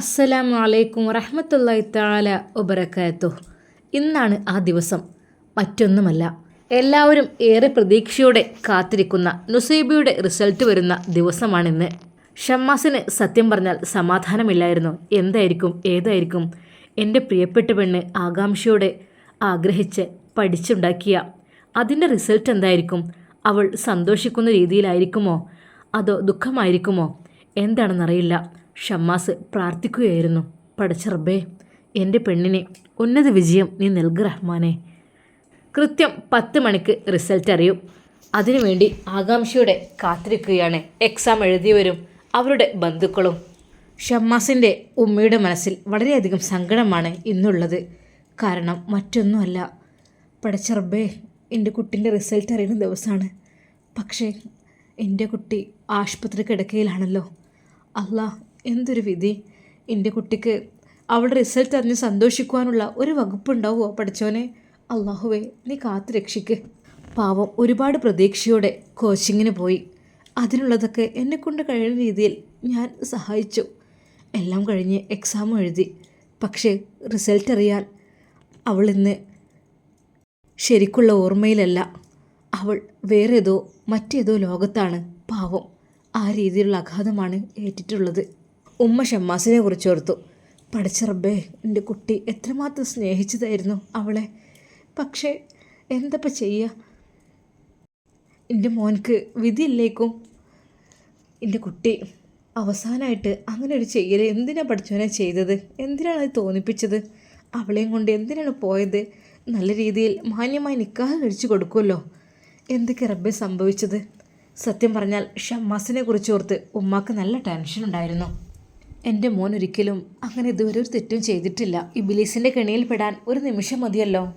അസ്സലാമു അലൈക്കും വറഹമത്തല്ലായി താല വബറകാത്തു ഇന്നാണ് ആ ദിവസം. മറ്റൊന്നുമല്ല എല്ലാവരും ഏറെ പ്രതീക്ഷയോടെ കാത്തിരിക്കുന്ന നുസൈബിയുടെ റിസൾട്ട് വരുന്ന ദിവസമാണിന്ന്. ഷമ്മാസിന് സത്യം പറഞ്ഞാൽ സമാധാനമില്ലായിരുന്നു. എന്തായിരിക്കും ഏതായിരിക്കും? എന്റെ പ്രിയപ്പെട്ട പെണ്ണ് ആകാംക്ഷയോടെ ആഗ്രഹിച്ച് പഠിച്ചുണ്ടാക്കിയ അതിന്റെ റിസൾട്ട് എന്തായിരിക്കും? അവൾ സന്തോഷിക്കുന്ന രീതിയിലായിരിക്കുമോ? അതോ ദുഃഖമായിരിക്കുമോ? എന്താണെന്നറിയില്ല. ഷമ്മാസ് പ്രാർത്ഥിക്കുകയായിരുന്നു. പടച്ചറബേ എന്റെ പെണ്ണിനെ ഉന്നത വിജയം നീ നൽകു റഹ്മാനെ. കൃത്യം പത്ത് മണിക്ക് റിസൾട്ട് അറിയും. അതിനുവേണ്ടി ആകാംക്ഷയോടെ കാത്തിരിക്കുകയാണ് എക്സാം എഴുതിയവരും അവരുടെ ബന്ധുക്കളും. ഷമ്മാസിന്റെ ഉമ്മയുടെ മനസ്സിൽ വളരെയധികം സങ്കടമാണ് ഇന്നുള്ളത്. കാരണം മറ്റൊന്നുമല്ല. പടച്ചറബേ എന്റെ കുട്ടിന്റെ റിസൾട്ട് അറിയുന്ന ദിവസമാണ്. പക്ഷേ എന്റെ കുട്ടി ആശുപത്രി കിടക്കയിലാണല്ലോ. അല്ലാ എന്തൊരു വിധി? എന്റെ കുട്ടിക്ക് അവളുടെ റിസൾട്ട് അറിഞ്ഞ് സന്തോഷിക്കുവാനുള്ള ഒരു വകുപ്പുണ്ടാവുമോ പഠിച്ചോനെ അള്ളാഹുവേ നീ കാത്തു രക്ഷിക്ക്. പാവം ഒരുപാട് പ്രതീക്ഷയോടെ കോച്ചിങ്ങിന് പോയി. അതിനുള്ളതൊക്കെ എന്നെക്കൊണ്ട് കഴിയുന്ന രീതിയിൽ ഞാൻ സഹായിച്ചു. എല്ലാം കഴിഞ്ഞ് എക്സാം എഴുതി. പക്ഷേ റിസൾട്ട് അറിയാൻ അവൾ ഇന്ന് ശരിക്കുള്ള ഓർമ്മയിലല്ല. അവൾ വേറേതോ മറ്റേതോ ലോകത്താണ്. പാവം ആ രീതിയിലുള്ള അഘാതമാണ് ഏറ്റിട്ടുള്ളത്. ഉമ്മ ഷമ്മാസിനെ കുറിച്ച് ഓർത്തു. പഠിച്ച റബ്ബേ എന്റെ കുട്ടി എത്രമാത്രം സ്നേഹിച്ചതായിരുന്നു അവളെ. പക്ഷേ എന്തപ്പോൾ ചെയ്യുക എന്റെ മോൻക്ക് വിധിയില്ലേക്കും. എന്റെ കുട്ടി അവസാനമായിട്ട് അങ്ങനെ ഒരു ചെയ്യൽ എന്തിനാണ് പഠിച്ചവനെ ചെയ്തത്? എന്തിനാണ് അത് തോന്നിപ്പിച്ചത്? അവളെയും കൊണ്ട് എന്തിനാണ് പോയത്? നല്ല രീതിയിൽ മാന്യമായി നിക്കാഹ് കഴിച്ചു കൊടുക്കുമല്ലോ എന്തൊക്കെ റബ്ബെ സംഭവിച്ചത്? സത്യം പറഞ്ഞാൽ ഷമ്മാസിനെ കുറിച്ച് ഓർത്ത് ഉമ്മാക്ക് നല്ല ടെൻഷൻ ഉണ്ടായിരുന്നു എന്റെ മോൻ ഒരിക്കലും അങ്ങനെ ഇതുവരെ ഒരു തെറ്റും ചെയ്തിട്ടില്ല. ഇബിലീസിന്റെ കെണിയിൽ പെടാൻ ഒരു നിമിഷം മതിയല്ലോ.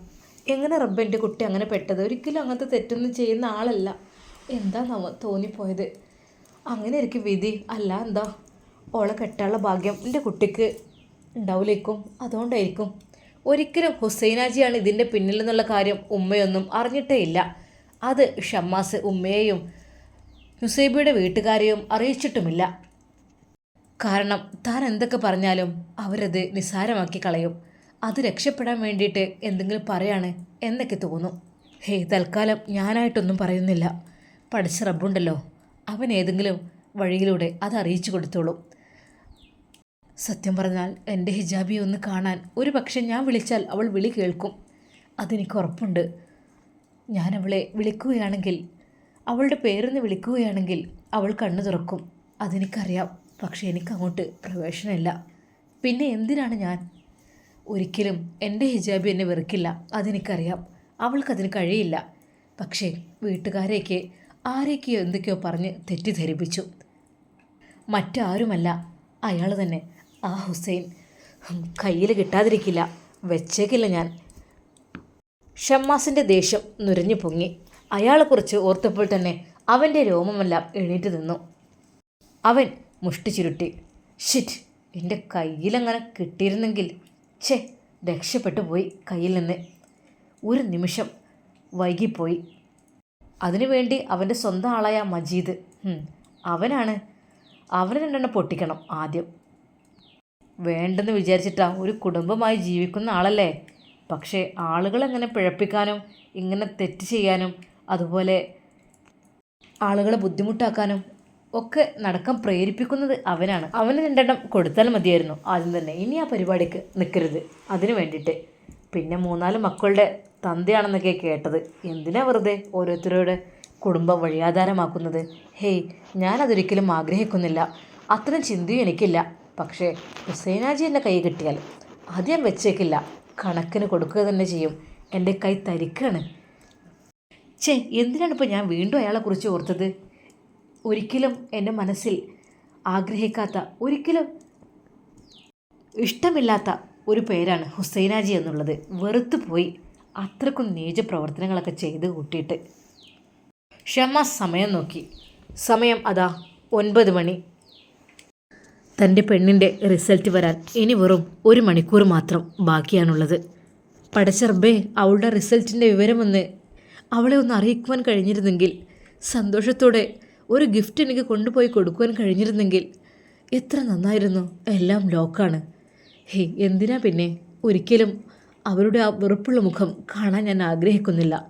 എങ്ങനെ റബ്ബ് എന്റെ കുട്ടി അങ്ങനെ പെട്ടത്? ഒരിക്കലും അങ്ങനത്തെ തെറ്റൊന്നും ചെയ്യുന്ന ആളല്ല. എന്താ നമ്മ തോന്നിപ്പോയത്? അങ്ങനെ ഇരിക്കും വിധി. അല്ല എന്താ? ഓളെ കെട്ടാനുള്ള ഭാഗ്യം എന്റെ കുട്ടിക്ക് ഉണ്ടാവില്ലേക്കും അതുകൊണ്ടായിരിക്കും. ഒരിക്കലും ഹുസൈനാജിയാണ് ഇതിന്റെ പിന്നിൽ നിന്നുള്ള കാര്യം ഉമ്മയൊന്നും അറിഞ്ഞിട്ടേ ഇല്ല. അത് ഷമ്മാസ് ഉമ്മയെയും ഹുസൈബിയുടെ വീട്ടുകാരെയും അറിയിച്ചിട്ടുമില്ല. കാരണം താൻ എന്തൊക്കെ പറഞ്ഞാലും അവരത് നിസ്സാരമാക്കി കളയും. അത് രക്ഷപ്പെടാൻ വേണ്ടിയിട്ട് എന്തെങ്കിലും പറയാണ് എന്നൊക്കെ തോന്നും. ഹേ തൽക്കാലം ഞാനായിട്ടൊന്നും പറയുന്നില്ല. പഠിച്ച റബ്ബുണ്ടല്ലോ. അവൻ ഏതെങ്കിലും വഴിയിലൂടെ അത് അറിയിച്ചു കൊടുത്തോളും. സത്യം പറഞ്ഞാൽ എന്റെ ഹിജാബിയെ ഒന്ന് കാണാൻ ഒരു പക്ഷേ ഞാൻ വിളിച്ചാൽ അവൾ വിളി കേൾക്കും. അതെനിക്ക് ഉറപ്പുണ്ട്. ഞാൻ അവളെ വിളിക്കുകയാണെങ്കിൽ അവളുടെ പേരൊന്ന് വിളിക്കുകയാണെങ്കിൽ അവൾ കണ്ണു തുറക്കും അതെനിക്കറിയാം. പക്ഷേ എനിക്കങ്ങോട്ട് പ്രവേശനമില്ല. പിന്നെ എന്തിനാണ് ഞാൻ? ഒരിക്കലും എന്റെ ഹിജാബി എന്നെ വെറുക്കില്ല അതെനിക്കറിയാം. അവൾക്കതിന് കഴിയില്ല. പക്ഷേ വീട്ടുകാരെയൊക്കെ ആരെയൊക്കെയോ എന്തൊക്കെയോ പറഞ്ഞ് തെറ്റിദ്ധരിപ്പിച്ചു. മറ്റാരുമല്ല അയാൾ തന്നെ. ആ ഹുസൈൻ കയ്യിൽ കിട്ടാതിരിക്കില്ല. വെച്ചേക്കില്ല ഞാൻ. ഷമ്മാസിന്റെ ദേഷ്യം നുരഞ്ഞു പൊങ്ങി. അയാളെക്കുറിച്ച് ഓർത്തപ്പോൾ തന്നെ അവന്റെ രോമമെല്ലാം എണീറ്റ് നിന്നു. അവൻ മുഷ്ടി ചുരുട്ടി ഷിറ്റ് എന്റെ കയ്യിലങ്ങനെ കിട്ടിയിരുന്നെങ്കിൽ ഛേ രക്ഷപ്പെട്ടു പോയി കയ്യിൽ നിന്ന്. ഒരു നിമിഷം വൈകിപ്പോയി. അതിനുവേണ്ടി അവന്റെ സ്വന്തം ആളായ മജീദ് അവനാണ്. അവനെ രണ്ടെണ്ണം പൊട്ടിക്കണം ആദ്യം. വേണ്ടെന്ന് വിചാരിച്ചിട്ടാ ഒരു കുടുംബമായി ജീവിക്കുന്ന ആളല്ലേ? പക്ഷേ ആളുകളെങ്ങനെ പിഴപ്പിക്കാനും ഇങ്ങനെ തെറ്റ് ചെയ്യാനും അതുപോലെ ആളുകളെ ബുദ്ധിമുട്ടാക്കാനും ഒക്കെ നടക്കാൻ പ്രേരിപ്പിക്കുന്നത് അവനാണ്. അവന് രണ്ടെണ്ണം കൊടുത്താൽ മതിയായിരുന്നു. ആദ്യം തന്നെ ഇനി ആ പരിപാടിക്ക് നിൽക്കരുത് അതിനു വേണ്ടിയിട്ട്. പിന്നെ മൂന്നാൽ മക്കളുടെ തന്തയാണെന്നൊക്കെ കേട്ടത്. എന്തിനാ വെറുതെ ഓരോരുത്തരുടെ കുടുംബം വഴിയാധാരമാക്കുന്നത്? ഹേയ് ഞാനതൊരിക്കലും ആഗ്രഹിക്കുന്നില്ല. അത്തരം ചിന്തയും എനിക്കില്ല. പക്ഷേ ഹുസൈനാജി എന്നെ കൈ കിട്ടിയാൽ അത് ഞാൻ വെച്ചേക്കില്ല. കണക്കിന് കൊടുക്കുക തന്നെ ചെയ്യും. എന്റെ കൈ തരിക്കാണ്. ചേ എന്തിനാണ് ഇപ്പോൾ ഞാൻ വീണ്ടും അയാളെക്കുറിച്ച് ഓർത്തത്? ഒരിക്കലും എന്റെ മനസ്സിൽ ആഗ്രഹിക്കാത്ത ഒരിക്കലും ഇഷ്ടമില്ലാത്ത ഒരു പേരാണ് ഹുസൈനാജി എന്നുള്ളത്. വെറുത്തു പോയി അത്രക്കും നീച പ്രവർത്തനങ്ങളൊക്കെ ചെയ്ത് കൂട്ടിയിട്ട്. ക്ഷമ സമയം നോക്കി. സമയം അതാ ഒൻപത് മണി. തന്റെ പെണ്ണിന്റെ റിസൾട്ട് വരാൻ ഇനി വെറും ഒരു മണിക്കൂർ മാത്രം ബാക്കിയാണുള്ളത്. പടച്ചർബേ അവളുടെ റിസൾട്ടിന്റെ വിവരമൊന്ന് അവളെ ഒന്ന് അറിയിക്കുവാൻ കഴിഞ്ഞിരുന്നെങ്കിൽ സന്തോഷത്തോടെ ഒരു ഗിഫ്റ്റ് എനിക്ക് കൊണ്ടുപോയി കൊടുക്കുവാൻ കഴിഞ്ഞിരുന്നെങ്കിൽ എത്ര നന്നായിരുന്നു. എല്ലാം ലോക്കാണ് ഹേ എന്തിനാ പിന്നെ? ഒരിക്കലും അവരുടെ ആ വെറുപ്പുള്ള മുഖം കാണാൻ ഞാൻ ആഗ്രഹിക്കുന്നില്ല.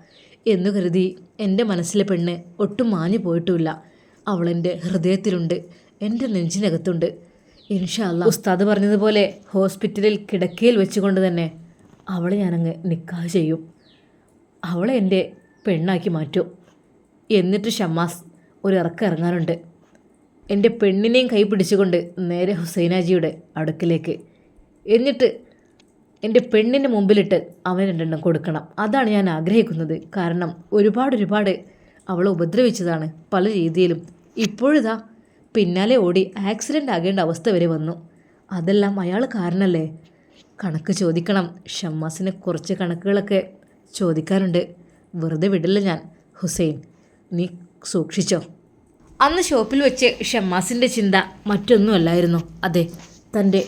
എന്ന് കരുതി എന്റെ മനസ്സിലെ പെണ്ണ് ഒട്ടും മാഞ്ഞു പോയിട്ടുമില്ല അവളെന്റെ ഹൃദയത്തിലുണ്ട്. എന്റെ നെഞ്ചിനകത്തുണ്ട്. ഇൻഷാല്ല ഉസ്താദ് പറഞ്ഞതുപോലെ ഹോസ്പിറ്റലിൽ കിടക്കയിൽ വെച്ചുകൊണ്ട് തന്നെ അവളെ ഞാനങ്ങ് നിക്കാഹ് ചെയ്യും. അവളെ എന്റെ പെണ്ണാക്കി മാറ്റും. എന്നിട്ട് ഷമ്മാസ് ഒരു ഇറക്കം ഇറങ്ങാനുണ്ട്. എന്റെ പെണ്ണിനെയും കൈ പിടിച്ചുകൊണ്ട് നേരെ ഹുസൈനാജിയുടെ അടുക്കിലേക്ക്. എന്നിട്ട് എന്റെ പെണ്ണിന്റെ മുമ്പിലിട്ട് അവൻ രണ്ടെണ്ണം കൊടുക്കണം. അതാണ് ഞാൻ ആഗ്രഹിക്കുന്നത്. കാരണം ഒരുപാട് ഒരുപാട് അവളെ ഉപദ്രവിച്ചതാണ് പല രീതിയിലും. ഇപ്പോഴിതാ പിന്നാലെ ഓടി ആക്സിഡന്റ് ആകേണ്ട അവസ്ഥ വരെ വന്നു. അതെല്ലാം അയാൾ കാരണല്ലേ? കണക്ക് ചോദിക്കണം. ഷമ്മാസിന് കുറച്ച് കണക്കുകളൊക്കെ ചോദിക്കാനുണ്ട്. വെറുതെ വിടില്ല ഞാൻ. ഹുസൈൻ നീ സൂക്ഷിച്ചോ. അന്ന് ഷോപ്പിൽ വെച്ച് ഷമ്മാസിന്റെ ചിന്ത മറ്റൊന്നുമല്ലായിരുന്നു. അതെ തന്റെ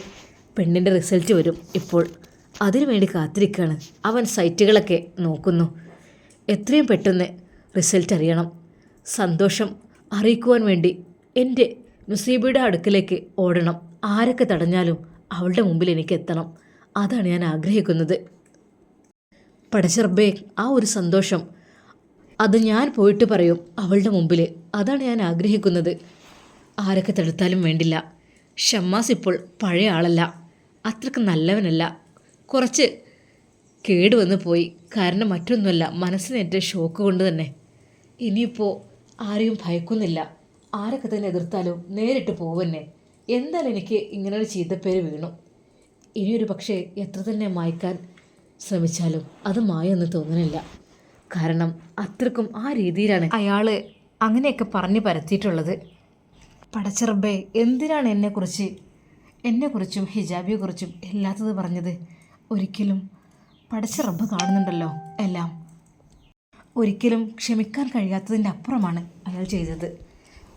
പെണ്ണിന്റെ റിസൾട്ട് വരും ഇപ്പോൾ. അതിനുവേണ്ടി കാത്തിരിക്കുകയാണ് അവൻ സൈറ്റുകളൊക്കെ നോക്കുന്നു. എത്രയും പെട്ടെന്ന് റിസൾട്ട് അറിയണം. സന്തോഷം അറിയിക്കുവാൻ വേണ്ടി എന്റെ നുസീബയുടെ അടുക്കിലേക്ക് ഓടണം. ആരൊക്കെ തടഞ്ഞാലും അവളുടെ മുമ്പിൽ എനിക്ക് എത്തണം. അതാണ് ഞാൻ ആഗ്രഹിക്കുന്നത്. പടച്ചർബേ ആ ഒരു സന്തോഷം അത് ഞാൻ പോയിട്ട് പറയും അവളുടെ മുമ്പിൽ അതാണ് ഞാൻ ആഗ്രഹിക്കുന്നത്. ആരൊക്കെ തടുത്താലും വേണ്ടില്ല. ഷമ്മാസ് ഇപ്പോൾ പഴയ ആളല്ല. അത്രയ്ക്ക് നല്ലവനല്ല. കുറച്ച് കേടുവന്ന് പോയി. കാരണം മറ്റൊന്നുമല്ല മനസ്സിനേറ്റ ഷോക്ക് കൊണ്ട് തന്നെ. ഇനിയിപ്പോൾ ആരെയും ഭയക്കുന്നില്ല. ആരൊക്കെ തന്നെ എതിർത്താലും നേരിട്ട് പോവന്നെ. എന്തായാലും എനിക്ക് ഇങ്ങനൊരു ചീത്തപ്പേര് വീണു. ഇനിയൊരു പക്ഷേ എത്ര തന്നെ മായ്ക്കാൻ ശ്രമിച്ചാലും അത് മായെന്ന് തോന്നുന്നില്ല കാരണം അത്രക്കും ആ രീതിയിലാണ്. അയാൾ അങ്ങനെയൊക്കെ പറഞ്ഞു പരത്തിയിട്ടുള്ളത്. പടച്ചിറബേ എന്തിനാണ് എന്നെക്കുറിച്ച് എന്നെക്കുറിച്ചും ഹിജാബിയെക്കുറിച്ചും എല്ലാത്തത് പറഞ്ഞത്? ഒരിക്കലും പടച്ചിറബ് കാണുന്നുണ്ടല്ലോ എല്ലാം. ഒരിക്കലും ക്ഷമിക്കാൻ കഴിയാത്തതിന്റെ അപ്പുറമാണ് അയാൾ ചെയ്തത്.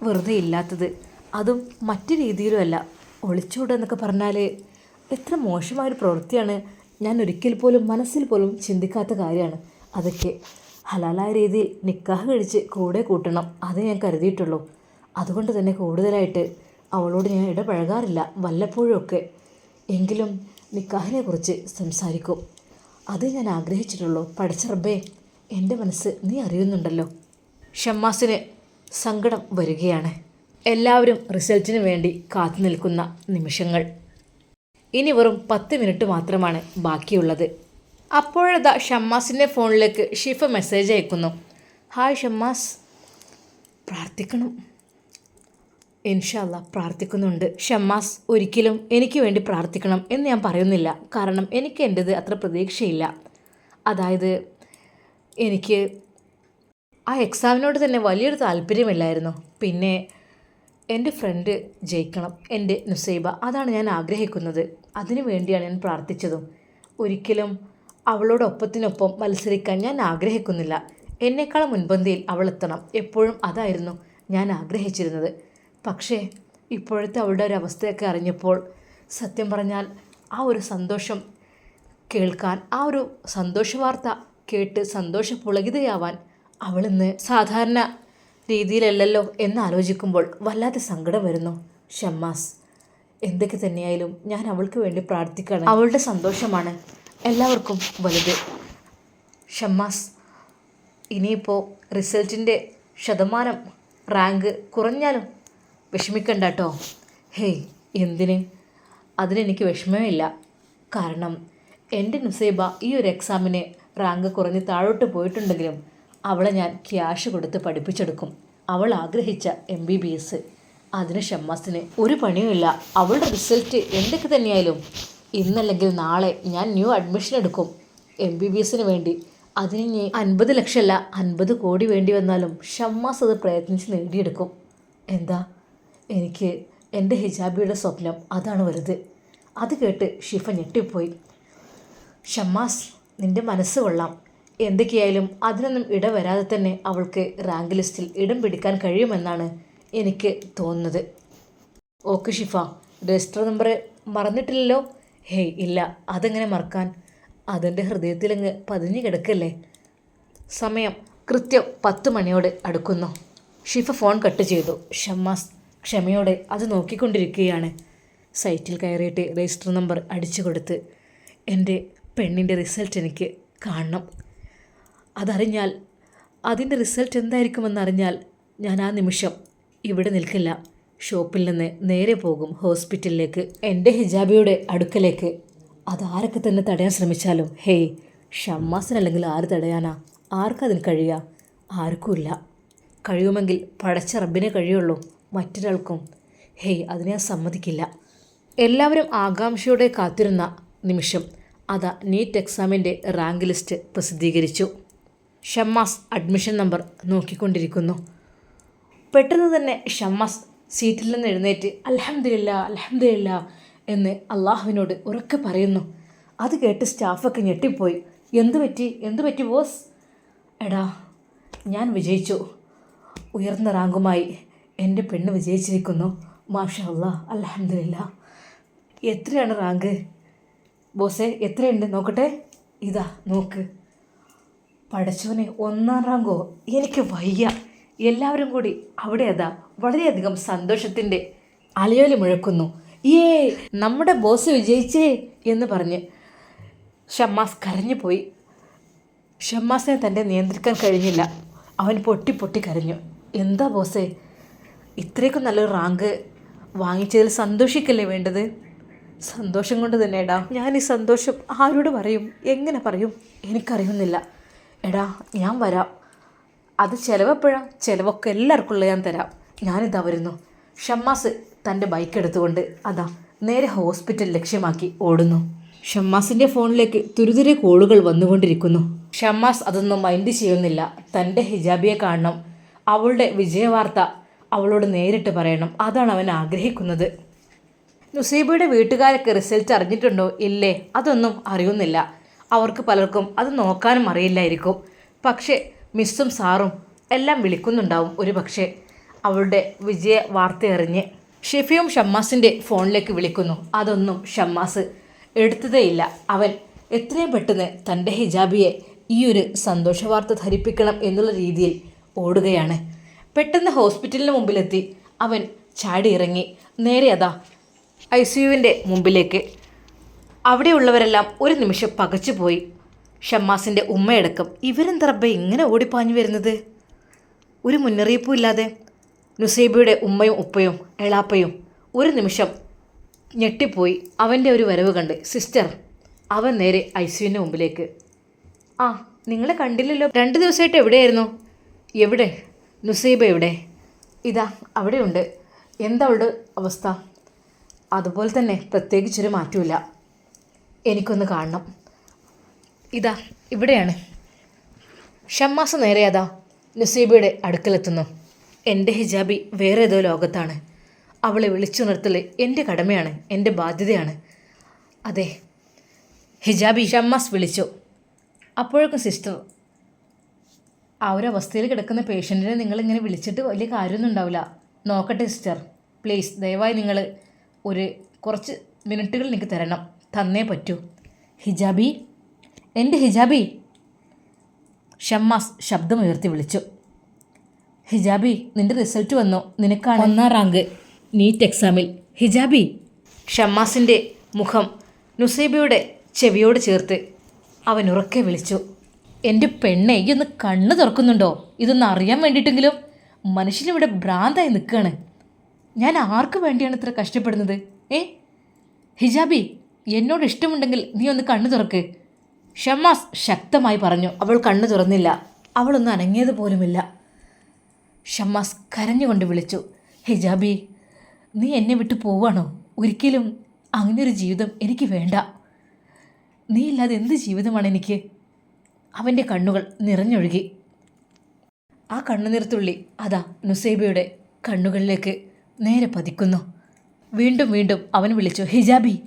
വെറുതെ ഇല്ലാത്തത്. അതും മറ്റു രീതിയിലുമല്ല. ഒളിച്ചോടുക എന്നൊക്കെ പറഞ്ഞാൽ എത്ര മോശമായൊരു പ്രവൃത്തിയാണ്. ഞാൻ ഒരിക്കൽ പോലും മനസ്സിൽ പോലും ചിന്തിക്കാത്ത കാര്യമാണ്. അതൊക്കെ ഹലാലായ രീതിയിൽ നിക്കാഹ് കഴിച്ച് കൂടെ കൂട്ടണം. അത് ഞാൻ കരുതിയിട്ടുള്ളൂ. അതുകൊണ്ട് തന്നെ കൂടുതലായിട്ട് അവളോട് ഞാൻ ഇടപഴകാറില്ല വല്ലപ്പോഴുമൊക്കെ. എങ്കിലും നിക്കാഹിനെ കുറിച്ച് സംസാരിക്കും. അത് ഞാൻ ആഗ്രഹിച്ചിട്ടുള്ളൂ. പഠിച്ച റബ്ബേ എന്റെ മനസ്സ് നീ അറിയുന്നുണ്ടല്ലോ. ഷമ്മാസിന് സങ്കടം വരികയാണ്. എല്ലാവരും റിസൾട്ടിന് വേണ്ടി കാത്തു നിൽക്കുന്ന നിമിഷങ്ങൾ. ഇനി വെറും പത്ത് മിനിറ്റ് മാത്രമാണ് ബാക്കിയുള്ളത്. അപ്പോഴതാ ഷമ്മാസിന്റെ ഫോണിലേക്ക് ഷിഫ മെസ്സേജ് അയക്കുന്നു. ഹായ് ഷമ്മാസ്. പ്രാർത്ഥിക്കണം. ഇൻഷല്ല പ്രാർത്ഥിക്കുന്നുണ്ട്. ഷമ്മാസ് ഒരിക്കലും എനിക്ക് വേണ്ടി പ്രാർത്ഥിക്കണം എന്ന് ഞാൻ പറയുന്നില്ല. കാരണം എനിക്ക് എന്റേത് അത്ര പ്രതീക്ഷയില്ല. അതായത് എനിക്ക് ആ എക്സാമിനോട് തന്നെ വലിയൊരു താല്പര്യമില്ലായിരുന്നു. പിന്നെ എന്റെ ഫ്രണ്ട് ജയിക്കണം. എന്റെ നുസൈബ. അതാണ് ഞാൻ ആഗ്രഹിക്കുന്നത്. അതിനു വേണ്ടിയാണ് ഞാൻ പ്രാർത്ഥിച്ചതും. ഒരിക്കലും അവളോടൊപ്പത്തിനൊപ്പം മത്സരിക്കാൻ ഞാൻ ആഗ്രഹിക്കുന്നില്ല. എന്നേക്കാൾ മുൻപന്തിയിൽ അവൾ എത്തണം എപ്പോഴും അതായിരുന്നു ഞാൻ ആഗ്രഹിച്ചിരുന്നത്. പക്ഷേ ഇപ്പോഴത്തെ അവളുടെ ഒരു അവസ്ഥയൊക്കെ അറിഞ്ഞപ്പോൾ സത്യം പറഞ്ഞാൽ ആ ഒരു സന്തോഷം കേൾക്കാൻ ആ ഒരു സന്തോഷ വാർത്ത കേട്ട് സന്തോഷപുളകിതയാവാൻ അവളിന്ന് സാധാരണ രീതിയിലല്ലല്ലോ എന്നാലോചിക്കുമ്പോൾ വല്ലാതെ സങ്കടം വരുന്നു. ഷമ്മാസ് എന്തൊക്കെ തന്നെയായാലും ഞാൻ അവൾക്ക് വേണ്ടി പ്രാർത്ഥിക്കണം അവളുടെ സന്തോഷമാണ് എല്ലാവർക്കും വലുത്. ഷമ്മാസ് ഇനിയിപ്പോൾ റിസൾട്ടിന്റെ ശതമാനം റാങ്ക് കുറഞ്ഞാലും വിഷമിക്കണ്ട കേട്ടോ ഹേയ് എന്തിന്? അതിനെനിക്ക് വിഷമമില്ല. കാരണം എന്റെ നുസൈബ ഈ ഒരു എക്സാമിന് റാങ്ക് കുറഞ്ഞ് താഴോട്ട് പോയിട്ടുണ്ടെങ്കിലും അവളെ ഞാൻ ക്യാഷ് കൊടുത്ത് പഠിപ്പിച്ചെടുക്കും. അവൾ ആഗ്രഹിച്ച എം ബി ബി എസ്. അതിന് ഷമ്മാസിന് ഒരു പണിയുമില്ല. അവളുടെ റിസൾട്ട് എന്തൊക്കെ തന്നെയായാലും ഇന്നല്ലെങ്കിൽ നാളെ ഞാൻ ന്യൂ അഡ്മിഷൻ എടുക്കും. എം ബി ബി എസിന് വേണ്ടി. അതിന് ഇനി അൻപത് ലക്ഷമല്ല അൻപത് കോടി വേണ്ടി വന്നാലും ഷമ്മാസ് അത് പ്രയത്നിച്ച് നേടിയെടുക്കും. എന്താ? എനിക്ക് എന്റെ ഹിജാബിയുടെ സ്വപ്നം അതാണ് വലുത്. അത് കേട്ട് ഷിഫ ഞെട്ടിപ്പോയി. ഷമ്മാസ് നിന്റെ മനസ്സ് കൊള്ളാം. എന്തൊക്കെയായാലും അതിനൊന്നും ഇടവരാതെ തന്നെ അവൾക്ക് റാങ്ക് ലിസ്റ്റിൽ ഇടം പിടിക്കാൻ കഴിയുമെന്നാണ് എനിക്ക് തോന്നുന്നത്. ഓക്കെ ഷിഫ രജിസ്റ്റർ നമ്പർ മറന്നിട്ടില്ലല്ലോ? ഹേയ് ഇല്ല അതെങ്ങനെ മറക്കാൻ? അതെന്റെ ഹൃദയത്തിലങ്ങ് പതിഞ്ഞു കിടക്കല്ലേ? സമയം കൃത്യം പത്ത് മണിയോട് അടുക്കുന്നു. ഷിഫ ഫോൺ കട്ട് ചെയ്തു. ഷമ്മാസ് ക്ഷമയോടെ അത് നോക്കിക്കൊണ്ടിരിക്കുകയാണ്. സൈറ്റിൽ കയറിയിട്ട് രജിസ്റ്റർ നമ്പർ അടിച്ചു കൊടുത്ത് എന്റെ പെണ്ണിന്റെ റിസൾട്ട് എനിക്ക് കാണണം. അതറിഞ്ഞാൽ അതിന്റെ റിസൾട്ട് എന്തായിരിക്കുമെന്നറിഞ്ഞാൽ ഞാൻ ആ നിമിഷം ഇവിടെ നിൽക്കില്ല. ഷോപ്പിൽ നിന്ന് നേരെ പോകും ഹോസ്പിറ്റലിലേക്ക്. എന്റെ ഹിജാബിയുടെ അടുക്കലേക്ക്. അതാരൊക്കെ തന്നെ തടയാൻ ശ്രമിച്ചാലും ഹേയ് ഷമ്മാസിനല്ലെങ്കിൽ ആര് തടയാനാ? ആർക്കതിന് കഴിയുക? ആർക്കുമില്ല. കഴിയുമെങ്കിൽ പടച്ച റബ്ബിനെ കഴിയുള്ളൂ മറ്റൊരാൾക്കും. ഹേയ് അതിനെ ഞാൻ സമ്മതിക്കില്ല. എല്ലാവരും ആകാംക്ഷയോടെ കാത്തിരുന്ന നിമിഷം അതാ നീറ്റ് എക്സാമിന്റെ റാങ്ക് ലിസ്റ്റ് പ്രസിദ്ധീകരിച്ചു. ഷമ്മാസ് അഡ്മിഷൻ നമ്പർ നോക്കിക്കൊണ്ടിരിക്കുന്നു. പെട്ടെന്ന് തന്നെ ഷമ്മാസ് സീറ്റിൽ നിന്ന് എഴുന്നേറ്റ് അൽഹംദുലില്ല അൽഹംദുലില്ല എന്ന് അള്ളാഹുവിനോട് ഉറക്കെ പറയുന്നു. അത് കേട്ട് സ്റ്റാഫൊക്കെ ഞെട്ടിപ്പോയി. എന്തു പറ്റി? എന്തു പറ്റി ബോസ്? എടാ ഞാൻ വിജയിച്ചു. ഉയർന്ന റാങ്കുമായി എന്റെ പെണ്ണ് വിജയിച്ചിരിക്കുന്നു. മാഷാ അല്ലാ അൽഹംദുലില്ല. എത്രയാണ് റാങ്ക്? ബോസേ എത്രയുണ്ട്? നോക്കട്ടെ. ഇതാ നോക്ക്. പഠിച്ചവനെ ഒന്നാം റാങ്കോ? എനിക്ക് വയ്യ. എല്ലാവരും കൂടി അവിടെ അതാ വളരെയധികം സന്തോഷത്തിന്റെ അലയോലി മുഴക്കുന്നു. ഏ നമ്മുടെ ബോസ് വിജയിച്ചേ എന്ന് പറഞ്ഞ് ഷമ്മാസ് കരഞ്ഞു പോയി. ഷമ്മാസിനെ തന്റെ നിയന്ത്രിക്കാൻ കഴിഞ്ഞില്ല. അവൻ പൊട്ടി പൊട്ടി കരഞ്ഞു. എന്താ ബോസേ? ഇത്രയൊക്കെ നല്ലൊരു റാങ്ക് വാങ്ങിച്ചതിൽ സന്തോഷിക്കല്ലേ വേണ്ടത്? സന്തോഷം കൊണ്ട് തന്നെ എടാ ഞാൻ ഈ സന്തോഷം ആരോട് പറയും? എങ്ങനെ പറയും? എനിക്കറിയുന്നില്ല. എടാ ഞാൻ വരാം. അത് ചിലവെപ്പോഴാ? ചിലവൊക്കെ എല്ലാവർക്കും ഉള്ള ഞാൻ തരാം. ഞാനിതാ വരുന്നു. ഷമ്മാസ് തന്റെ ബൈക്ക് എടുത്തുകൊണ്ട് അതാ നേരെ ഹോസ്പിറ്റൽ ലക്ഷ്യമാക്കി ഓടുന്നു. ഷമ്മാസിന്റെ ഫോണിലേക്ക് തുരുതുരെ കോളുകൾ വന്നുകൊണ്ടിരിക്കുന്നു. ഷമ്മാസ് അതൊന്നും മൈൻഡ് ചെയ്യുന്നില്ല. തന്റെ ഹിജാബിയെ കാണണം. അവളുടെ വിജയവാർത്ത അവളോട് നേരിട്ട് പറയണം. അതാണ് അവൻ ആഗ്രഹിക്കുന്നത്. നുസൈബയുടെ വീട്ടുകാരൊക്കെ റിസൾട്ട് അറിഞ്ഞിട്ടുണ്ടോ? ഇല്ലേ? അതൊന്നും അറിയുന്നില്ല. അവർക്ക് പലർക്കും അത് നോക്കാനും അറിയില്ലായിരിക്കും. പക്ഷേ മിസ്സും സാറും എല്ലാം വിളിക്കുന്നുണ്ടാവും ഒരു പക്ഷേ. അവളുടെ വിജയ വാർത്തയറിഞ്ഞ് ഷെഫിയും ഷമ്മാസിന്റെ ഫോണിലേക്ക് വിളിക്കുന്നു. അതൊന്നും ഷമ്മാസ് എടുത്തതേയില്ല. അവൻ എത്രയും പെട്ടെന്ന് തന്റെ ഹിജാബിയെ ഈ ഒരു സന്തോഷ വാർത്ത ധരിപ്പിക്കണം എന്നുള്ള രീതിയിൽ ഓടുകയാണ്. പെട്ടെന്ന് ഹോസ്പിറ്റലിന് മുമ്പിലെത്തി അവൻ ചാടി ഇറങ്ങി നേരെ അതാ ഐ സി യുവിന്റെ മുമ്പിലേക്ക്. അവിടെയുള്ളവരെല്ലാം ഒരു നിമിഷം പകച്ചുപോയി. ഷമ്മാസിന്റെ ഉമ്മയടക്കം ഇവരെന്താ റബ്ബേ ഇങ്ങനെ ഓടിപ്പാഞ്ഞു വരുന്നത്? ഒരു മുന്നറിയിപ്പും ഇല്ലാതെ നുസൈബയുടെ ഉമ്മയും ഉപ്പയും എളാപ്പയും ഒരു നിമിഷം ഞെട്ടിപ്പോയി അവന്റെ ഒരു വരവ് കണ്ട്. സിസ്റ്റർ അവൻ നേരെ ഐ സിയുവിന്റെ മുമ്പിലേക്ക്. ആ നിങ്ങളെ കണ്ടില്ലല്ലോ. രണ്ട് ദിവസമായിട്ട് എവിടെയായിരുന്നു? എവിടെ? നുസൈബ എവിടെ? ഇതാ അവിടെയുണ്ട്. എന്താ അവളുടെ അവസ്ഥ? അതുപോലെ തന്നെ പ്രത്യേകിച്ചൊരു മാറ്റമില്ല എനിക്കൊന്ന് കാണണം. ഇതാ ഇവിടെയാണ്. ഷമ്മാസ് നേരെ അതാ നുസീബയുടെ അടുക്കലെത്തുന്നു. എന്റെ ഹിജാബി വേറെ ഏതോ ലോകത്താണ്. അവളെ വിളിച്ചു വിളിച്ചുണർത്തൽ എന്റെ കടമയാണ് എന്റെ ബാധ്യതയാണ്. അതെ ഹിജാബി ഷമ്മാസ് വിളിച്ചു. അപ്പോഴേക്കും സിസ്റ്റർ ആ ഒരു അവസ്ഥയിൽ കിടക്കുന്ന പേഷ്യന്റിനെ നിങ്ങളിങ്ങനെ വിളിച്ചിട്ട് വലിയ കാര്യമൊന്നും ഉണ്ടാവില്ല. നോക്കട്ടെ സിസ്റ്റർ പ്ലീസ് ദയവായി നിങ്ങൾ ഒരു കുറച്ച് മിനിറ്റുകൾ എനിക്ക് തരണം. തന്നേ പറ്റൂ. ഹിജാബി എന്റെ ഹിജാബി? ഷമ്മാസ് ശബ്ദമുയർത്തി വിളിച്ചു. ഹിജാബി നിന്റെ റിസൾട്ട് വന്നു? നിനക്കാണ് ഒന്നാം റാങ്ക്. നീറ്റ് എക്സാമിൽ. ഹിജാബി. ഷമ്മാസിന്റെ മുഖം നുസൈബയുടെ ചെവിയോട് ചേർത്ത് അവൻ ഉറക്കെ വിളിച്ചു. എന്റെ പെണ്ണെ ഈ ഒന്ന് കണ്ണ് തുറക്കുന്നുണ്ടോ? ഇതൊന്ന് അറിയാൻ വേണ്ടിയിട്ടെങ്കിലും മനുഷ്യനിവിടെ ഭ്രാന്തായി നിൽക്കുകയാണ് ഞാൻ ആർക്ക് വേണ്ടിയാണ് ഇത്ര കഷ്ടപ്പെടുന്നത്? ഏ? ഹിജാബി എന്നോട് ഇഷ്ടമുണ്ടെങ്കിൽ നീ ഒന്ന് കണ്ണു തുറക്ക്. ഷമ്മാസ് ശക്തമായി പറഞ്ഞു അവൾ കണ്ണു തുറന്നില്ല. അവളൊന്നും അനങ്ങിയത് പോലുമില്ല. ഷമ്മാസ് കരഞ്ഞുകൊണ്ട് വിളിച്ചു ഹിജാബി നീ എന്നെ വിട്ടു പോവാണോ? ഒരിക്കലും അങ്ങനൊരു ജീവിതം എനിക്ക് വേണ്ട. നീ ഇല്ലാതെ എന്ത് ജീവിതമാണ് എനിക്ക്? അവന്റെ കണ്ണുകൾ നിറഞ്ഞൊഴുകി. ആ കണ്ണുനീർത്തുള്ളി അതാ നുസൈബയുടെ കണ്ണുകളിലേക്ക് നേരെ പതിക്കുന്നു. വീണ്ടും വീണ്ടും അവൻ വിളിച്ചു ഹിജാബി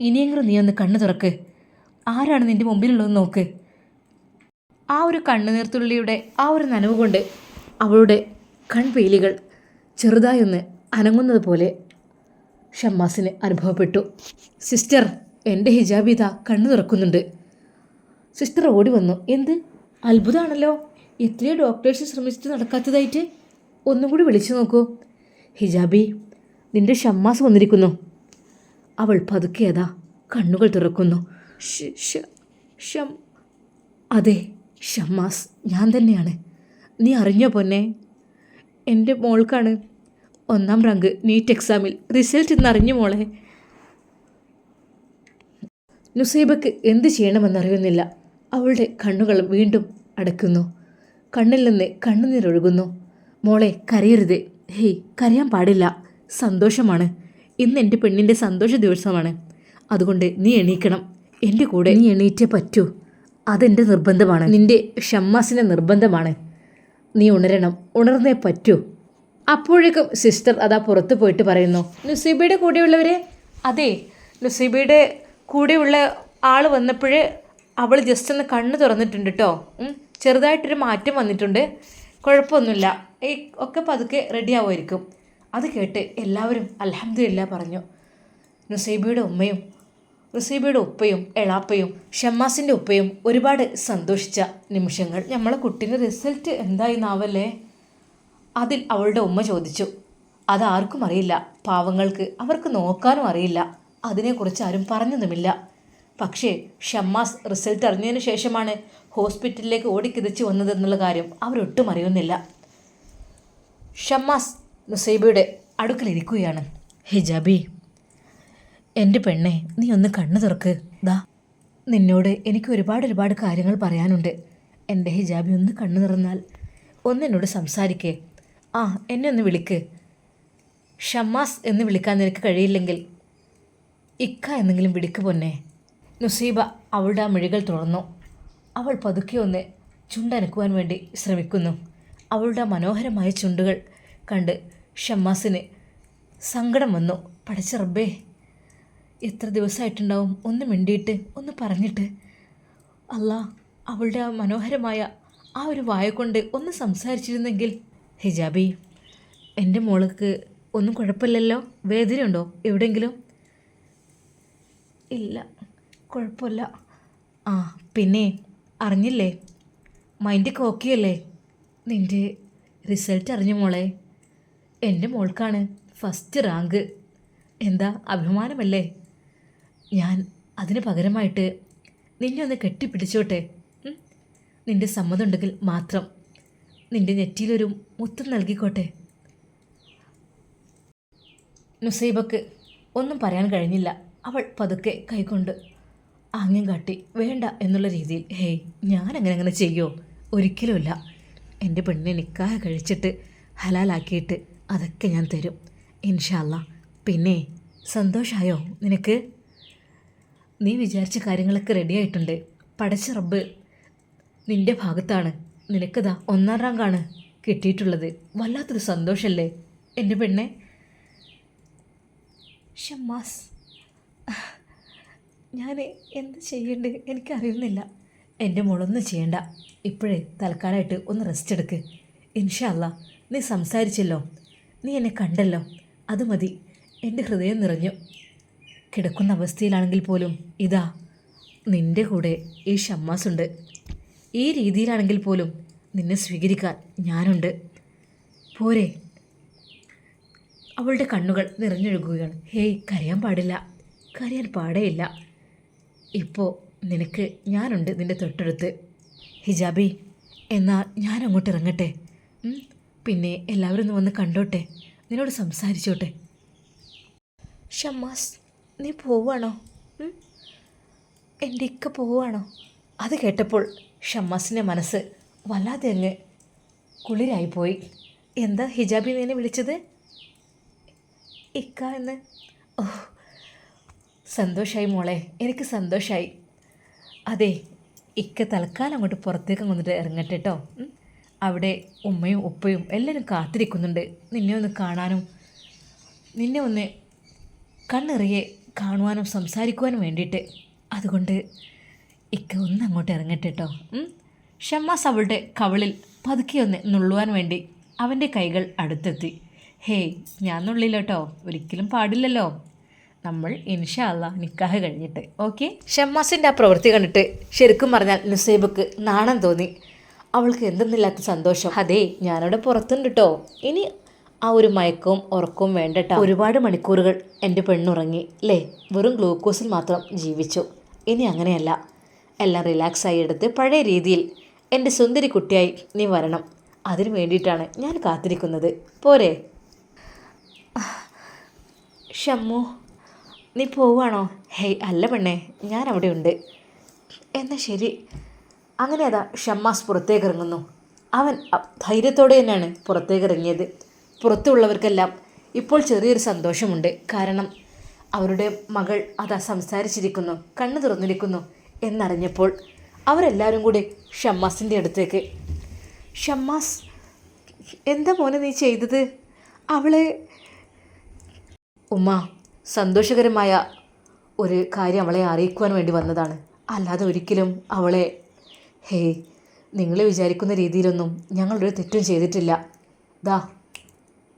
ഇനിയെങ്കിലും നീ ഒന്ന് കണ്ണു തുറക്ക്. ആരാണ് നിന്റെ മുമ്പിലുള്ളതെന്ന് നോക്ക്. ആ ഒരു കണ്ണുനീർത്തുള്ളിയുടെ ആ ഒരു നനവ് കൊണ്ട് അവളുടെ കൺപീലികൾ ചെറുതായൊന്ന് അനങ്ങുന്നത് പോലെ ഷമ്മാസിന് അനുഭവപ്പെട്ടു. സിസ്റ്റർ എന്റെ ഹിജാബ് ഇതാ കണ്ണു തുറക്കുന്നുണ്ട്. സിസ്റ്റർ ഓടി വന്നു. എന്ത്? അത്ഭുതമാണല്ലോ എത്രയോ ഡോക്ടേഴ്സ് ശ്രമിച്ചിട്ട് നടക്കാത്തതായിട്ട് ഒന്നും കൂടി വിളിച്ചു നോക്കൂ. ഹിജാബി നിന്റെ ഷമ്മാസ് വന്നിരിക്കുന്നു. അവൾ പതുക്കിയതാ കണ്ണുകൾ തുറക്കുന്നു. ഷ- അതെ ഷമ്മാസ് ഞാൻ തന്നെയാണ്. നീ അറിഞ്ഞോ പൊന്നെ? എന്റെ മോൾക്കാണ് ഒന്നാം റാങ്ക് നീറ്റ് എക്സാമിൽ റിസൾട്ട് ഇന്ന് അറിഞ്ഞു മോളെ. നുസൈബക്ക് എന്ത് ചെയ്യണമെന്നറിയുന്നില്ല. അവളുടെ കണ്ണുകൾ വീണ്ടും അടയ്ക്കുന്നു. കണ്ണിൽ നിന്ന് കണ്ണുനീരൊഴുകുന്നു. മോളെ കരയരുത്. ഹേയ് കരയാൻ പാടില്ല. സന്തോഷമാണ്. ഇന്ന് എന്റെ പെണ്ണിന്റെ സന്തോഷ ദിവസമാണ്. അതുകൊണ്ട് നീ എണീക്കണം. എന്റെ കൂടെ നീ എണീറ്റേ പറ്റൂ. അതെന്റെ നിർബന്ധമാണ്. നിന്റെ ഷമ്മാസിന്റെ നിർബന്ധമാണ്. നീ ഉണരണം. ഉണർന്നേ പറ്റൂ. അപ്പോഴേക്കും സിസ്റ്റർ അതാ പുറത്ത് പോയിട്ട് പറയുന്നു നുസീബയുടെ കൂടെയുള്ളവരെ? അതെ നുസീബയുടെ കൂടെയുള്ള ആൾ വന്നപ്പോഴേ അവൾ ജസ്റ്റ് ഒന്ന് കണ്ണ് തുറന്നിട്ടുണ്ട് കേട്ടോ ചെറുതായിട്ടൊരു മാറ്റം വന്നിട്ടുണ്ട്. കുഴപ്പമൊന്നുമില്ല. ഈ ഒക്കെ പതുക്കെ റെഡി ആവുമായിരിക്കും. അത് കേട്ട് എല്ലാവരും അലഹമില്ല പറഞ്ഞു. നുസൈബയുടെ ഉമ്മയും നുസൈബയുടെ ഉപ്പയും എളാപ്പയും ഷമ്മാസിന്റെ ഉപ്പയും ഒരുപാട് സന്തോഷിച്ച നിമിഷങ്ങൾ. നമ്മളെ കുട്ടീന്റെ റിസൾട്ട് എന്തായി നാവല്ലേ? അതിൽ അവളുടെ ഉമ്മ ചോദിച്ചു. അതാർക്കും അറിയില്ല. പാവങ്ങൾക്ക് അവർക്ക് നോക്കാനും അറിയില്ല. അതിനെക്കുറിച്ച് ആരും പറഞ്ഞതുമില്ല. പക്ഷേ ഷമ്മാസ് റിസൾട്ട് അറിഞ്ഞതിന് ശേഷമാണ് ഹോസ്പിറ്റലിലേക്ക് ഓടിക്കിതച്ച് വന്നതെന്നുള്ള കാര്യം അവരൊട്ടും അറിയുന്നില്ല. ഷമ്മാസ് നുസൈബയുടെ അടുക്കലിരിക്കുകയാണ്. ഹിജാബി. എന്റെ പെണ്ണെ നീ ഒന്ന് കണ്ണു തുറക്ക്. ദാ നിന്നോട് എനിക്ക് ഒരുപാട് ഒരുപാട് കാര്യങ്ങൾ പറയാനുണ്ട്. എന്റെ ഹിജാബി ഒന്ന് കണ്ണു തുറന്നാൽ ഒന്ന് എന്നോട് സംസാരിക്കേ. ആ എന്നെ ഒന്ന് വിളിക്ക്. ഷമ്മാസ് എന്ന് വിളിക്കാൻ നിനക്ക് കഴിയില്ലെങ്കിൽ ഇക്ക എന്നെങ്കിലും വിളിക്ക് പൊന്നെ. നുസീബ അവളുടെ ആ മിഴികൾ തുറന്നു. അവൾ പതുക്കെ ഒന്ന് ചുണ്ടനക്കുവാൻ വേണ്ടി ശ്രമിക്കുന്നു. അവളുടെ മനോഹരമായ ചുണ്ടുകൾ കണ്ട് ഷമ്മാസിന് സങ്കടം വന്നു. പഠിച്ച റബ്ബേ എത്ര ദിവസമായിട്ടുണ്ടാവും? ഒന്ന് മിണ്ടിയിട്ട് ഒന്ന് പറഞ്ഞിട്ട്. അല്ല അവളുടെ ആ മനോഹരമായ ആ ഒരു വായ കൊണ്ട് ഒന്ന് സംസാരിച്ചിരുന്നെങ്കിൽ. ഹിജാബി എന്റെ മോൾക്ക് ഒന്നും കുഴപ്പമില്ലല്ലോ? വേദനയുണ്ടോ എവിടെയെങ്കിലും? ഇല്ല കുഴപ്പമില്ല. ആ പിന്നെ അറിഞ്ഞില്ലേ? മൈൻഡൊക്കെ കോക്കിയല്ലേ നിന്റെ റിസൾട്ട് അറിഞ്ഞ മോളെ. എന്റെ മോൾക്കാണ് ഫസ്റ്റ് റാങ്ക്. എന്താ അഭിമാനമല്ലേ? ഞാൻ അതിന് പകരമായിട്ട് നിന്നെ ഒന്ന് കെട്ടിപ്പിടിച്ചോട്ടെ? നിന്റെ സമ്മതമുണ്ടെങ്കിൽ മാത്രം നിന്റെ നെറ്റിയിലൊരു മുത്തം നൽകിക്കോട്ടെ? നുസൈബക്ക് ഒന്നും പറയാൻ കഴിഞ്ഞില്ല. അവൾ പതുക്കെ കൈകൊണ്ട് ആംഗ്യം കാട്ടി വേണ്ട എന്നുള്ള രീതിയിൽ ഹേയ് ഞാൻ അങ്ങനെ അങ്ങനെ ചെയ്യോ? ഒരിക്കലുമില്ല. എന്റെ പെണ്ണിനെ നിക്കാഹ് കഴിച്ചിട്ട് ഹലാലാക്കിയിട്ട് അതൊക്കെ ഞാൻ തരും. ഇൻഷാല്ല പിന്നെ സന്തോഷമായോ നിനക്ക്? നീ വിചാരിച്ച കാര്യങ്ങളൊക്കെ റെഡിയായിട്ടുണ്ട് പടച്ച റബ്ബ് നിന്റെ ഭാഗത്താണ്. നിനക്കതാ ഒന്നാം റാങ്കാണ് കിട്ടിയിട്ടുള്ളത്. വല്ലാത്തൊരു സന്തോഷമല്ലേ എന്റെ പെണ്ണെ. ഷമ്മാസ് ഞാൻ എന്ത് ചെയ്യണ്ടേ എനിക്കറിയുന്നില്ല. എന്റെ മോളൊന്നും ചെയ്യണ്ട. ഇപ്പോഴേ തൽക്കാലമായിട്ട് ഒന്ന് റെസ്റ്റ് എടുക്ക്. ഇൻഷല്ല നീ സംസാരിച്ചല്ലോ. നീ എന്നെ കണ്ടല്ലോ. അത് മതി. എന്റെ ഹൃദയം നിറഞ്ഞു. കിടക്കുന്ന അവസ്ഥയിലാണെങ്കിൽ പോലും ഇതാ നിന്റെ കൂടെ ഈ ഷമ്മാസുണ്ട്. ഈ രീതിയിലാണെങ്കിൽ പോലും നിന്നെ സ്വീകരിക്കാൻ ഞാനുണ്ട്. പോരെ. അവളുടെ കണ്ണുകൾ നിറഞ്ഞൊഴുകുകയാണ്. ഹേയ് കരയാൻ പാടില്ല. കരയാൻ പാടേയില്ല ഇപ്പോൾ നിനക്ക് ഞാനുണ്ട് നിന്റെ തൊട്ടടുത്ത്. ഹിജാബി എന്നാൽ ഞാൻ അങ്ങോട്ട് ഇറങ്ങട്ടെ പിന്നെ എല്ലാവരും ഒന്ന് വന്ന് കണ്ടോട്ടെ? നിന്നോട് സംസാരിച്ചോട്ടെ? ഷമ്മാസ് നീ പോവാണോ? എന്റെ ഇക്ക അത് കേട്ടപ്പോൾ ഷമ്മാസിന്റെ മനസ്സ് വല്ലാതെ അങ്ങ് കുളിരായിപ്പോയി. എന്താ ഹിജാബി നിന്നെ വിളിച്ചത്? ഇക്ക എന്ന്. ഓ സന്തോഷമായി മോളെ എനിക്ക് സന്തോഷമായി അതെ ഇക്ക തൽക്കാലം അങ്ങോട്ട് പുറത്തേക്ക് വന്നിട്ട് ഇറങ്ങട്ടെ കേട്ടോ അവിടെ ഉമ്മയും ഉപ്പയും എല്ലാവരും കാത്തിരിക്കുന്നുണ്ട്. നിന്നെ ഒന്ന് കാണാനും നിന്നെ ഒന്ന് കണ്ണിറിയെ കാണുവാനും സംസാരിക്കുവാനും വേണ്ടിയിട്ട്. അതുകൊണ്ട് ഇക്ക ഒന്ന് അങ്ങോട്ട് ഇറങ്ങട്ടെ കേട്ടോ. ഷമ്മാസ് അവളുടെ കവളിൽ പതുക്കെ ഒന്ന് നുള്ളുവാൻ വേണ്ടി അവന്റെ കൈകൾ അടുത്തെത്തി. ഹേയ് ഞാൻ നുള്ളില്ല കേട്ടോ ഒരിക്കലും പാടില്ലല്ലോ. നമ്മൾ ഇൻഷാ അല്ലാ നിക്കാഹ് കഴിഞ്ഞിട്ട്. ഓക്കെ? ഷമ്മാസിന്റെ ആ പ്രവൃത്തി കണ്ടിട്ട് ശരിക്കും പറഞ്ഞാൽ നുസൈബക്ക് നാണം തോന്നി. അവൾക്ക് എന്തെന്നില്ലാത്ത സന്തോഷം. അതെ ഞാനവിടെ പുറത്തുണ്ട് കേട്ടോ ഇനി ആ ഒരു മയക്കവും ഉറക്കവും വേണ്ടട്ട. ഒരുപാട് മണിക്കൂറുകൾ എന്റെ പെണ്ണുറങ്ങി അല്ലേ വെറും ഗ്ലൂക്കോസിൽ മാത്രം ജീവിച്ചു. ഇനി അങ്ങനെയല്ല. എല്ലാം റിലാക്സ് ആയി എടുത്ത് പഴയ രീതിയിൽ എന്റെ സുന്ദരി കുട്ടിയായി നീ വരണം. അതിനു വേണ്ടിയിട്ടാണ് ഞാൻ കാത്തിരിക്കുന്നത്. പോരെ. ഷമ്മു നീ പോവാണോ? ഹേയ് അല്ല പെണ്ണേ ഞാൻ അവിടെ ഉണ്ട് എന്നാൽ ശരി. അങ്ങനെ അതാ ഷമ്മാസ് പുറത്തേക്ക് ഇറങ്ങുന്നു അവൻ ധൈര്യത്തോടെ തന്നെയാണ് പുറത്തേക്ക് ഇറങ്ങിയത് പുറത്തുള്ളവർക്കെല്ലാം ഇപ്പോൾ ചെറിയൊരു സന്തോഷമുണ്ട്. കാരണം അവരുടെ മകൾ അതാ സംസാരിച്ചിരിക്കുന്നു കണ്ണു തുറന്നിരിക്കുന്നു എന്നറിഞ്ഞപ്പോൾ അവരെല്ലാവരും കൂടി ഷമ്മാസിന്റെ അടുത്തേക്ക്. ഷമ്മാസ് എന്താ മോനെ നീ ചെയ്തത്? അവളെ ഉമ്മ സന്തോഷകരമായ ഒരു കാര്യം അവളെ അറിയിക്കുവാൻ വേണ്ടി വന്നതാണ്. അല്ലാതെ ഒരിക്കലും അവളെ ഹേ നിങ്ങൾ വിചാരിക്കുന്ന രീതിയിലൊന്നും ഞങ്ങളൊരു തെറ്റും ചെയ്തിട്ടില്ല. ദാ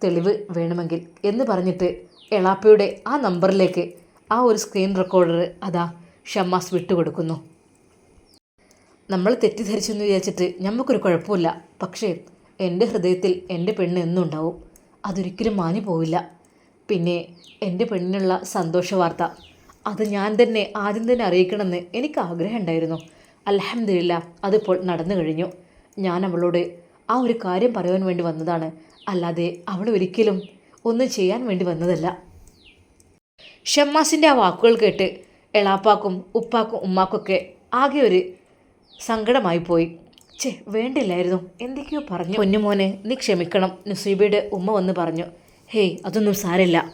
തെളിവ് വേണമെങ്കിൽ എന്ന് പറഞ്ഞിട്ട് എളാപ്പയുടെ ആ നമ്പറിലേക്ക് ആ ഒരു സ്ക്രീൻ റെക്കോർഡർ അതാ ഷമ്മാസ് വിട്ടുകൊടുക്കുന്നു. നമ്മൾ തെറ്റിദ്ധരിച്ചെന്ന് വിചാരിച്ചിട്ട് നമുക്കൊരു കുഴപ്പമില്ല. പക്ഷേ എന്റെ ഹൃദയത്തിൽ എന്റെ പെണ്ണ് എന്നും ഉണ്ടാവും അതൊരിക്കലും മാഞ്ഞു പോവില്ല. പിന്നെ എന്റെ പെണ്ണിനുള്ള സന്തോഷ വാർത്ത. അത് ഞാൻ തന്നെ ആദ്യം തന്നെ അറിയിക്കണമെന്ന് എനിക്ക് ആഗ്രഹം ഉണ്ടായിരുന്നു. അലഹമില്ല അതിപ്പോൾ നടന്നു കഴിഞ്ഞു. ഞാൻ അവളോട് ആ ഒരു കാര്യം പറയാൻ വേണ്ടി വന്നതാണ്. അല്ലാതെ അവൾ ഒരിക്കലും ഒന്നും ചെയ്യാൻ വേണ്ടി വന്നതല്ല. ഷമ്മാസിന്റെ ആ വാക്കുകൾ കേട്ട് എളാപ്പാക്കും ഉപ്പാക്കും ഉമ്മാക്കൊക്കെ ആകെ ഒരു സങ്കടമായി പോയി. ചേ വേണ്ടില്ലായിരുന്നു. എന്തൊക്കെയോ പറഞ്ഞു. പൊന്നുമോനെ നീ ക്ഷമിക്കണം. നുസീബയുടെ ഉമ്മ വന്ന് പറഞ്ഞു. ഹേയ് അതൊന്നും സാരമില്ല.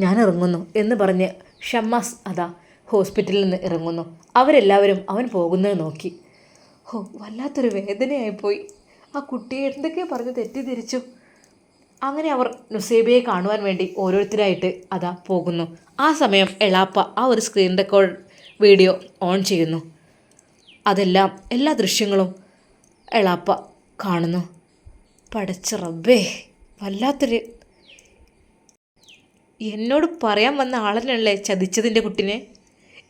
ഞാൻ ഇറങ്ങുന്നു എന്ന് പറഞ്ഞ് ഷമ്മാസ് അതാ ഹോസ്പിറ്റലിൽ നിന്ന് ഇറങ്ങുന്നു. അവരെല്ലാവരും അവൻ പോകുന്നത് നോക്കി. ഹോ വല്ലാത്തൊരു വേദനയായിപ്പോയി. ആ കുട്ടിയെ എന്തൊക്കെയോ പറഞ്ഞ് തെറ്റിദ്ധരിച്ചു. അങ്ങനെ അവർ നുസേബയെ കാണുവാൻ വേണ്ടി ഓരോരുത്തരായിട്ട് അതാ പോകുന്നു. ആ സമയം എളാപ്പ ആ ഒരു സ്ക്രീൻ റെക്കോർഡ് വീഡിയോ ഓൺ ചെയ്യുന്നു. അതെല്ലാം എല്ലാ ദൃശ്യങ്ങളും എളാപ്പ കാണുന്നു. പടച്ച റബ്ബേ വല്ലാത്തൊരു എന്നോട് പറയാൻ വന്ന ആളനല്ലേ ചതിച്ചതിന്റെ കുട്ടിനെ?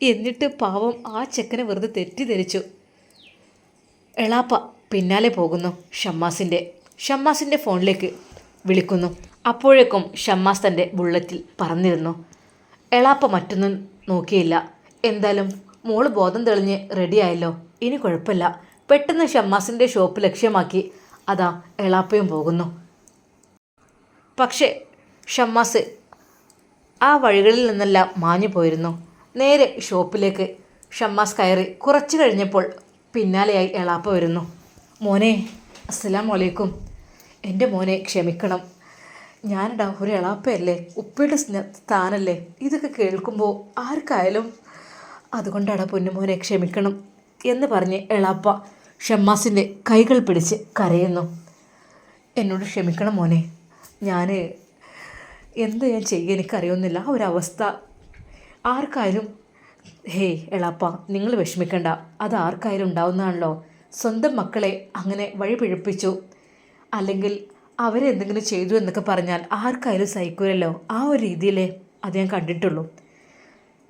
എന്നിട്ട് പാവം ആ ചെക്കനെ വെറുതെ തെറ്റിദ്ധരിച്ചു. എളാപ്പ പിന്നാലെ പോകുന്നു ഷമ്മാസിന്റെ ഷമ്മാസിന്റെ ഫോണിലേക്ക്. വിളിക്കുന്നു. അപ്പോഴേക്കും ഷമ്മാസ് തന്റെ ബുള്ളറ്റിൽ പറന്നിരുന്നു. എളാപ്പ മറ്റൊന്നും നോക്കിയില്ല. എന്തായാലും മോൾ ബോധം തെളിഞ്ഞ് റെഡിയായല്ലോ ഇനി കുഴപ്പമില്ല. പെട്ടെന്ന് ഷമ്മാസിന്റെ ഷോപ്പ് ലക്ഷ്യമാക്കി അതാ എളാപ്പയും പോകുന്നു. പക്ഷേ ഷമ്മാസ് ആ വഴികളിൽ നിന്നെല്ലാം മാഞ്ഞു പോയിരുന്നു. നേരെ ഷോപ്പിലേക്ക് ഷമ്മാസ് കയറി കുറച്ച് കഴിഞ്ഞപ്പോൾ പിന്നാലെയായി എളാപ്പ വരുന്നു. മോനെ അസ്സലാം വലൈക്കും എന്റെ മോനെ ക്ഷമിക്കണം. ഞാനിടാ ഒരു എളാപ്പയല്ലേ? ഉപ്പയുടെ സ്ഥാനല്ലേ? ഇതൊക്കെ കേൾക്കുമ്പോൾ ആർക്കായാലും അതുകൊണ്ടാടാ പൊന്നുമോനെ ക്ഷമിക്കണം എന്ന് പറഞ്ഞ് എളാപ്പ ഷമ്മാസിന്റെ കൈകൾ പിടിച്ച് കരയുന്നു. എന്നോട് ക്ഷമിക്കണം മോനെ. ഞാൻ എന്ത് ഞാൻ ചെയ്യുക എനിക്കറിയുന്നില്ല. ആ ഒരവസ്ഥ. ആർക്കായാലും ഹേയ് എളാപ്പ നിങ്ങൾ വിഷമിക്കണ്ട. അത് ആർക്കായാലും ഉണ്ടാവുന്നതാണല്ലോ. സ്വന്തം മക്കളെ അങ്ങനെ വഴി പിഴപ്പിച്ചു അല്ലെങ്കിൽ അവരെന്തെങ്കിലും ചെയ്തു എന്നൊക്കെ പറഞ്ഞാൽ ആർക്കായാലും സഹിക്കൂലല്ലോ. ആ ഒരു രീതിയിലേ അത് ഞാൻ കണ്ടിട്ടുള്ളൂ.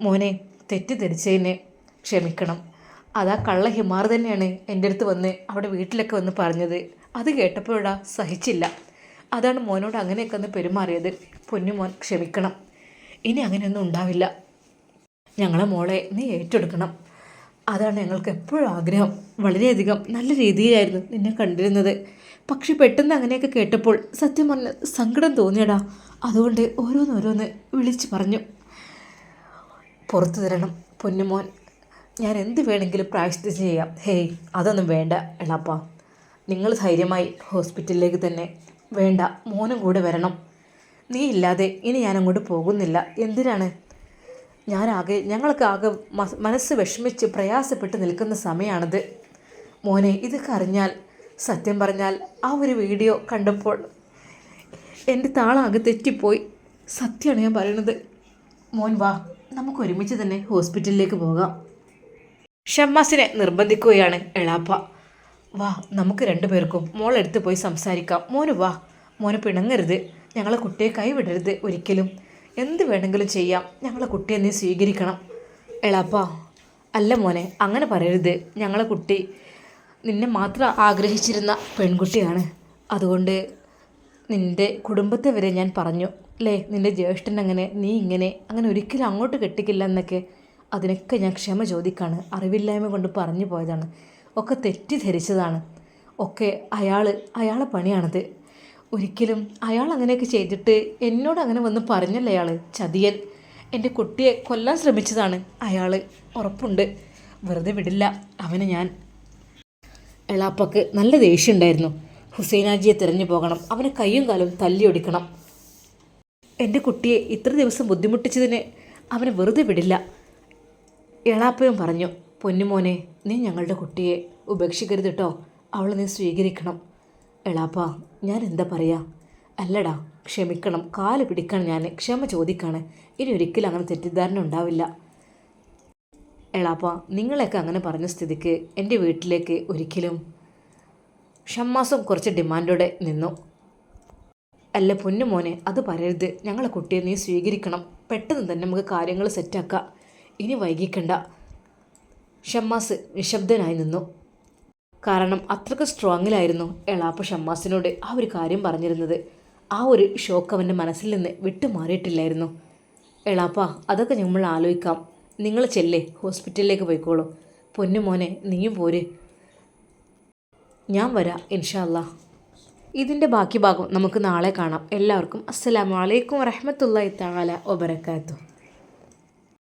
മോനെ തെറ്റിദ്ധരിച്ചതിനെ ക്ഷമിക്കണം. അതാ കള്ള ഹിമാർ തന്നെയാണ് എന്റെ അടുത്ത് വന്ന് അവിടെ വീട്ടിലൊക്കെ വന്ന് പറഞ്ഞത്. അത് കേട്ടപ്പോഴാ സഹിച്ചില്ല. അതാണ് മോനോട് അങ്ങനെയൊക്കെ ഒന്ന് പെരുമാറിയത്. പൊന്നുമോൻ ക്ഷമിക്കണം. ഇനി അങ്ങനെയൊന്നും ഉണ്ടാവില്ല. ഞങ്ങളെ മോളെ നീ ഏറ്റെടുക്കണം. അതാണ് ഞങ്ങൾക്ക് എപ്പോഴും ആഗ്രഹം. വളരെയധികം നല്ല രീതിയിലായിരുന്നു നിന്നെ കണ്ടിരുന്നത്. പക്ഷെ പെട്ടെന്ന് അങ്ങനെയൊക്കെ കേട്ടപ്പോൾ സത്യം പറഞ്ഞ സങ്കടം തോന്നിയടാ. അതുകൊണ്ട് ഓരോന്നോരോന്ന് വിളിച്ചു പറഞ്ഞു. പുറത്തു തരണം പൊന്നുമോൻ. ഞാൻ എന്ത് വേണമെങ്കിലും പ്രായശ്ചിത്തം ചെയ്യാം. ഹേയ് അതൊന്നും വേണ്ട എളാപ്പ. നിങ്ങൾ ധൈര്യമായി ഹോസ്പിറ്റലിലേക്ക് തന്നെ. വേണ്ട മോനും കൂടെ വരണം. നീ ഇല്ലാതെ ഇനി ഞാൻ അങ്ങോട്ട് പോകുന്നില്ല. എന്തിനാണ് ഞാനാകെ ഞങ്ങൾക്ക് ആകെ മനസ്സ് വിഷമിച്ച് പ്രയാസപ്പെട്ട് നിൽക്കുന്ന സമയമാണിത് മോനെ ഇതൊക്കെ അറിഞ്ഞാൽ സത്യം പറഞ്ഞാൽ ആ ഒരു വീഡിയോ കണ്ടപ്പോൾ എന്റെ താളാകെ തെറ്റിപ്പോയി. സത്യമാണ് ഞാൻ പറയുന്നത് മോൻ വാ നമുക്ക് ഒരുമിച്ച് തന്നെ ഹോസ്പിറ്റലിലേക്ക് പോകാം. ഷമ്മാസിനെ നിർബന്ധിക്കുകയാണ് എളാപ്പ. വാ നമുക്ക് രണ്ടുപേർക്കും മോളെടുത്ത് പോയി സംസാരിക്കാം. മോന് വാ മോനെ പിണങ്ങരുത്. ഞങ്ങളെ കുട്ടിയെ കൈവിടരുത് ഒരിക്കലും. എന്ത് വേണമെങ്കിലും ചെയ്യാം. ഞങ്ങളെ കുട്ടിയെ നീ സ്വീകരിക്കണം. എളാപ്പ അല്ല മോനെ അങ്ങനെ പറയരുത്. ഞങ്ങളെ കുട്ടി നിന്നെ മാത്രം ആഗ്രഹിച്ചിരുന്ന പെൺകുട്ടിയാണ്. അതുകൊണ്ട് നിന്റെ കുടുംബത്തെ വരെ ഞാൻ പറഞ്ഞു. അല്ലേ നിന്റെ ജ്യേഷ്ഠൻ അങ്ങനെ നീ ഇങ്ങനെ അങ്ങനെ ഒരിക്കലും അങ്ങോട്ട് കെട്ടിക്കില്ല എന്നൊക്കെ അതിനൊക്കെ ഞാൻ ക്ഷമ ചോദിക്കാണ്. അറിവില്ലായ്മ കൊണ്ട് പറഞ്ഞു പോയതാണ്. ഒക്കെ തെറ്റിദ്ധരിച്ചതാണ്. ഒക്കെ അയാൾ അയാളെ പണിയാണത്. ഒരിക്കലും അയാൾ അങ്ങനെയൊക്കെ ചെയ്തിട്ട് എന്നോട് അങ്ങനെ വന്ന് പറഞ്ഞല്ല അയാൾ ചതിയൻ. എന്റെ കുട്ടിയെ കൊല്ലാൻ ശ്രമിച്ചതാണ് അയാൾ ഉറപ്പുണ്ട്. വെറുതെ വിടില്ല. അവനെ ഞാൻ. എളാപ്പക്ക് നല്ല ദേഷ്യമുണ്ടായിരുന്നു. ഹുസൈനാജിയെ തിരഞ്ഞു പോകണം. അവനെ കയ്യും കാലും തല്ലിയൊടിക്കണം എന്റെ കുട്ടിയെ ഇത്ര ദിവസം ബുദ്ധിമുട്ടിച്ചതിന് അവനെ വെറുതെ വിടില്ല. എളാപ്പയും പറഞ്ഞു പൊന്നുമോനെ നീ ഞങ്ങളുടെ കുട്ടിയെ ഉപേക്ഷിക്കരുത് കേട്ടോ അവളെ നീ സ്വീകരിക്കണം. എളാപ്പ ഞാൻ എന്താ പറയുക അല്ലടാ ക്ഷമിക്കണം കാൽ പിടിക്കണം ഞാൻ ക്ഷമ ചോദിക്കാണ്. ഇനി ഒരിക്കലും അങ്ങനെ തെറ്റിദ്ധാരണ ഉണ്ടാവില്ല. എളാപ്പ നിങ്ങളെയൊക്കെ അങ്ങനെ പറഞ്ഞ സ്ഥിതിക്ക് എന്റെ വീട്ടിലേക്ക് ഒരിക്കലും ഷമ്മാസും കുറച്ച് ഡിമാൻഡോടെ നിന്നു. അല്ല പൊന്നു മോനെ അത് പറയരുത്. ഞങ്ങളെ കുട്ടിയെ നീ സ്വീകരിക്കണം. പെട്ടെന്ന് തന്നെ നമുക്ക് കാര്യങ്ങൾ സെറ്റാക്കാം ഇനി വൈകിക്കണ്ട. ഷമ്മാസ് നിശബ്ദനായി നിന്നു. കാരണം അത്രയ്ക്ക് സ്ട്രോങ്ങിലായിരുന്നു എളാപ്പ ഷമ്മാസിനോട് ആ ഒരു കാര്യം പറഞ്ഞിരുന്നത്. ആ ഒരു ഷോക്ക് അവന്റെ മനസ്സിൽ നിന്ന് വിട്ടുമാറിയിട്ടില്ലായിരുന്നു. എളാപ്പ അതൊക്കെ നമ്മൾ ആലോചിക്കാം. നിങ്ങൾ ചെല്ലേ ഹോസ്പിറ്റലിലേക്ക് പോയിക്കോളൂ. പൊന്നു മോനെ നീയും പോര്. ഞാൻ വരാം ഇൻഷാല്ല ഇതിന്റെ ബാക്കി ഭാഗം നമുക്ക് നാളെ കാണാം. എല്ലാവർക്കും അസ്സലാമു അലൈക്കും വറഹ്മത്തുള്ളാഹി തആല വബറകാതുഹു.